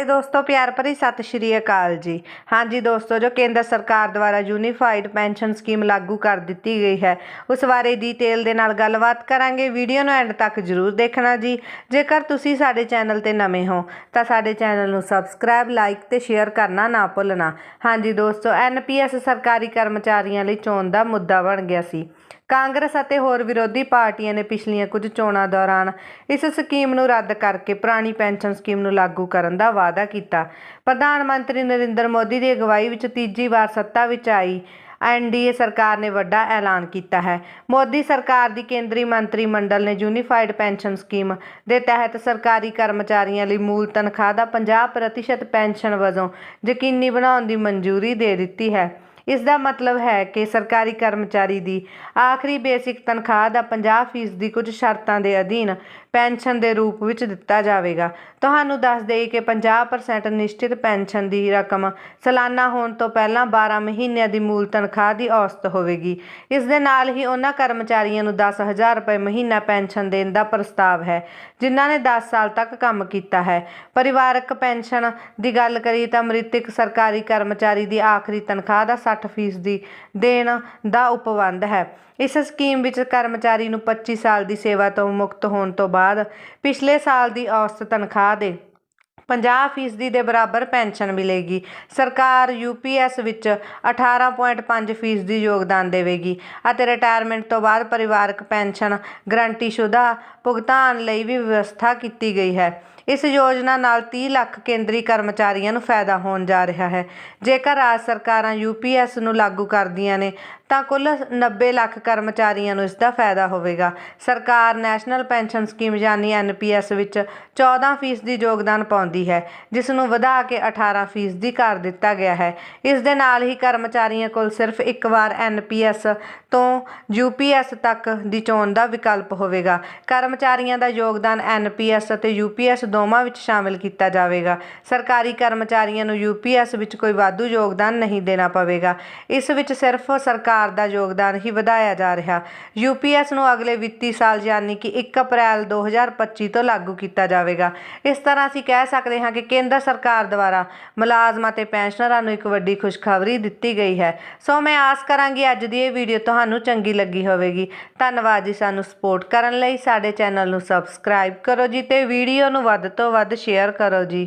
ਸਾਰੇ ਦੋਸਤੋ, ਪਿਆਰ ਭਰੀ ਸਤਿ ਸ਼੍ਰੀ ਅਕਾਲ ਜੀ। ਹਾਂਜੀ ਦੋਸਤੋ, ਜੋ ਕੇਂਦਰ ਸਰਕਾਰ ਦੁਆਰਾ ਯੂਨੀਫਾਈਡ ਪੈਨਸ਼ਨ ਸਕੀਮ ਲਾਗੂ ਕਰ ਦਿੱਤੀ ਗਈ ਹੈ, ਉਸ ਬਾਰੇ ਡੀਟੇਲ ਦੇ ਨਾਲ ਗੱਲਬਾਤ ਕਰਾਂਗੇ। ਵੀਡੀਓ ਨੂੰ ਐਂਡ ਤੱਕ ਜਰੂਰ ਦੇਖਣਾ ਜੀ। ਜੇਕਰ ਤੁਸੀਂ ਸਾਡੇ ਚੈਨਲ ਤੇ ਨਵੇਂ ਹੋ, ਤਾਂ ਸਾਡੇ ਚੈਨਲ ਨੂੰ ਸਬਸਕ੍ਰਾਈਬ ਲਾਈਕ ਤੇ ਸ਼ੇਅਰ ਕਰਨਾ ਨਾ ਭੁੱਲਣਾ। ਹਾਂਜੀ ਦੋਸਤੋ ਐਨਪੀਐਸ ਸਰਕਾਰੀ ਕਰਮਚਾਰੀਆਂ ਲਈ ਚੋਣ ਦਾ ਮੁੱਦਾ ਬਣ ਗਿਆ ਸੀ। ਕਾਂਗਰਸ ਅਤੇ ਹੋਰ ਵਿਰੋਧੀ ਪਾਰਟੀਆਂ ਨੇ ਪਿਛਲੀਆਂ ਕੁਝ ਚੋਣਾਂ ਦੌਰਾਨ ਇਸ ਸਕੀਮ ਨੂੰ ਰੱਦ ਕਰਕੇ ਪੁਰਾਣੀ ਪੈਨਸ਼ਨ ਸਕੀਮ ਨੂੰ ਲਾਗੂ ਕਰਨ ਦਾ ਵਾਅਦਾ ਕੀਤਾ। ਪ੍ਰਧਾਨ ਮੰਤਰੀ ਨਰਿੰਦਰ ਮੋਦੀ ਦੀ ਅਗਵਾਈ ਵਿੱਚ ਤੀਜੀ ਵਾਰ ਸੱਤਾ ਵਿੱਚ ਆਈ ਐਨਡੀਏ ਸਰਕਾਰ ਨੇ ਵੱਡਾ ਐਲਾਨ ਕੀਤਾ ਹੈ। ਮੋਦੀ ਸਰਕਾਰ ਦੀ ਕੇਂਦਰੀ ਮੰਤਰੀ ਮੰਡਲ ਨੇ ਯੂਨੀਫਾਈਡ ਪੈਨਸ਼ਨ ਸਕੀਮ ਦੇ ਤਹਿਤ ਸਰਕਾਰੀ ਕਰਮਚਾਰੀਆਂ ਲਈ ਮੂਲ ਤਨਖਾਹ ਦਾ 50% ਪੈਨਸ਼ਨ ਵਜੋਂ ਯਕੀਨੀ ਬਣਾਉਣ ਦੀ ਮਨਜ਼ੂਰੀ ਦੇ ਦਿੱਤੀ ਹੈ। ਇਸ ਦਾ ਮਤਲਬ ਹੈ ਕਿ ਸਰਕਾਰੀ ਕਰਮਚਾਰੀ ਦੀ ਆਖਰੀ ਬੇਸਿਕ ਤਨਖਾਹ ਦਾ 50% ਦੀ ਕੁਝ ਸ਼ਰਤਾਂ ਦੇ ਅਧੀਨ ਪੈਨਸ਼ਨ ਦੇ ਰੂਪ ਵਿੱਚ ਦਿੱਤਾ ਜਾਵੇਗਾ। ਤੁਹਾਨੂੰ ਦੱਸ ਦੇਈਏ ਕਿ 50% ਨਿਸ਼ਚਿਤ ਪੈਨਸ਼ਨ ਦੀ ਰਕਮ ਸਾਲਾਨਾ ਹੋਣ ਤੋਂ ਪਹਿਲਾਂ 12 ਮਹੀਨਿਆਂ ਦੀ ਮੂਲ ਤਨਖਾਹ ਦੀ ਔਸਤ ਹੋਵੇਗੀ। ਇਸ ਦੇ ਨਾਲ ਹੀ ਉਹਨਾਂ ਕਰਮਚਾਰੀਆਂ ਨੂੰ 10000 ਰੁਪਏ ਮਹੀਨਾ ਪੈਨਸ਼ਨ ਦੇਣ ਦਾ ਪ੍ਰਸਤਾਵ ਹੈ, ਜਿਨ੍ਹਾਂ ਨੇ 10 ਸਾਲ ਤੱਕ ਕੰਮ ਕੀਤਾ ਹੈ। ਪਰਿਵਾਰਕ ਪੈਨਸ਼ਨ ਦੀ ਗੱਲ ਕਰੀਏ ਤਾਂ ਮ੍ਰਿਤਕ ਸਰਕਾਰੀ ਕਰਮਚਾਰੀ ਦੀ ਆਖਰੀ ਤਨਖਾਹ ਦਾ 60% ਦੀ ਦੇਣ ਦਾ ਉਪਬੰਧ ਹੈ। ਇਸ ਸਕੀਮ ਵਿੱਚ ਕਰਮਚਾਰੀ ਨੂੰ 25 ਸਾਲ ਦੀ ਸੇਵਾ ਤੋਂ ਮੁਕਤ ਹੋਣ ਤੋਂ ਬਾਅਦ ਪਿਛਲੇ ਸਾਲ ਦੀ ਔਸਤ ਤਨਖਾਹ ਦੇ 50% ਦੇ ਬਰਾਬਰ ਪੈਨਸ਼ਨ ਮਿਲੇਗੀ। ਸਰਕਾਰ ਯੂਪੀਐਸ ਵਿੱਚ 18.5% ਦੀ ਯੋਗਦਾਨ ਦੇਵੇਗੀ ਅਤੇ ਰਿਟਾਇਰਮੈਂਟ ਤੋਂ ਬਾਅਦ ਪਰਿਵਾਰਕ ਪੈਨਸ਼ਨ ਗਰੰਟੀ ਸ਼ੁਦਾ ਭੁਗਤਾਨ ਲਈ ਵੀ ਵਿਵਸਥਾ ਕੀਤੀ ਗਈ ਹੈ। ਇਸ ਯੋਜਨਾ ਨਾਲ 30 ਲੱਖ ਕੇਂਦਰੀ ਕਰਮਚਾਰੀਆਂ ਨੂੰ ਫਾਇਦਾ ਹੋਣ ਜਾ ਰਿਹਾ ਹੈ। ਜੇਕਰ ਰਾਜ ਸਰਕਾਰਾਂ ਯੂਪੀਐਸ ਨੂੰ ਲਾਗੂ ਕਰਦੀਆਂ ਨੇ, ਤਾਂ ਕੁੱਲ 90 ਲੱਖ ਕਰਮਚਾਰੀਆਂ ਨੂੰ ਇਸ ਦਾ ਫਾਇਦਾ ਹੋਵੇਗਾ। ਸਰਕਾਰ ਨੈਸ਼ਨਲ ਪੈਨਸ਼ਨ ਸਕੀਮ ਯਾਨੀ ਐਨਪੀਐਸ ਵਿੱਚ 14% ਦੀ ਯੋਗਦਾਨ ਪਾਉਂਦੀ ਹੈ, ਜਿਸ ਨੂੰ ਵਧਾ ਕੇ 18% ਦੀ ਕਰ ਦਿੱਤਾ ਗਿਆ ਹੈ। ਇਸ ਦੇ ਨਾਲ ਹੀ ਕਰਮਚਾਰੀਆਂ ਕੋਲ ਸਿਰਫ ਇੱਕ ਵਾਰ ਐਨਪੀਐਸ ਤੋਂ ਯੂਪੀਐਸ ਤੱਕ ਦੀ ਚੋਣ ਦਾ ਵਿਕਲਪ ਹੋਵੇਗਾ। ਕਰਮਚਾਰੀਆਂ ਦਾ ਯੋਗਦਾਨ ਐਨਪੀਐਸ ਅਤੇ ਯੂਪੀਐਸ ਦੋਵਾਂ ਵਿੱਚ ਸ਼ਾਮਿਲ ਕੀਤਾ ਜਾਵੇਗਾ। ਸਰਕਾਰੀ ਕਰਮਚਾਰੀਆਂ ਨੂੰ ਯੂਪੀਐਸ ਵਿੱਚ ਕੋਈ ਵਾਧੂ ਯੋਗਦਾਨ ਨਹੀਂ ਦੇਣਾ ਪਵੇਗਾ। ਇਸ ਵਿੱਚ ਸਿਰਫ ਸਰਕਾਰ ਦਾ ਯੋਗਦਾਨ ਹੀ ਵਧਾਇਆ ਜਾ ਰਿਹਾ। ਯੂਪੀਐਸ ਨੂੰ ਅਗਲੇ ਵਿੱਤੀ ਸਾਲ ਯਾਨੀ ਕਿ 1 ਅਪ੍ਰੈਲ 2025 ਤੋਂ ਲਾਗੂ ਕੀਤਾ ਜਾਵੇਗਾ। ਇਸ ਤਰ੍ਹਾਂ ਅਸੀਂ ਕਹਿ ਸਕਦੇ ਹਾਂ ਕਿ ਕੇਂਦਰ ਸਰਕਾਰ ਦੁਆਰਾ ਮੁਲਾਜ਼ਮਾਂ ਤੇ ਪੈਨਸ਼ਨਰਾਂ ਨੂੰ ਇੱਕ ਵੱਡੀ ਖੁਸ਼ਖਬਰੀ ਦਿੱਤੀ ਗਈ ਹੈ। ਸੋ ਮੈਂ ਆਸ ਕਰਾਂਗੀ ਅੱਜ ਦੀ ਇਹ ਵੀਡੀਓ ਤੁਹਾਨੂੰ ਚੰਗੀ ਲੱਗੀ ਹੋਵੇਗੀ। ਧੰਨਵਾਦ ਜੀ ਸਾਨੂੰ ਸਪੋਰਟ ਕਰਨ ਲਈ। ਸਾਡੇ ਚੈਨਲ ਨੂੰ ਸਬਸਕ੍ਰਾਈਬ ਕਰੋ ਜੀ ਤੇ ਵੀਡੀਓ ਨੂੰ ਵੱਧ ਵੱਧ ਤੋਂ ਵੱਧ ਸ਼ੇਅਰ ਕਰੋ ਜੀ।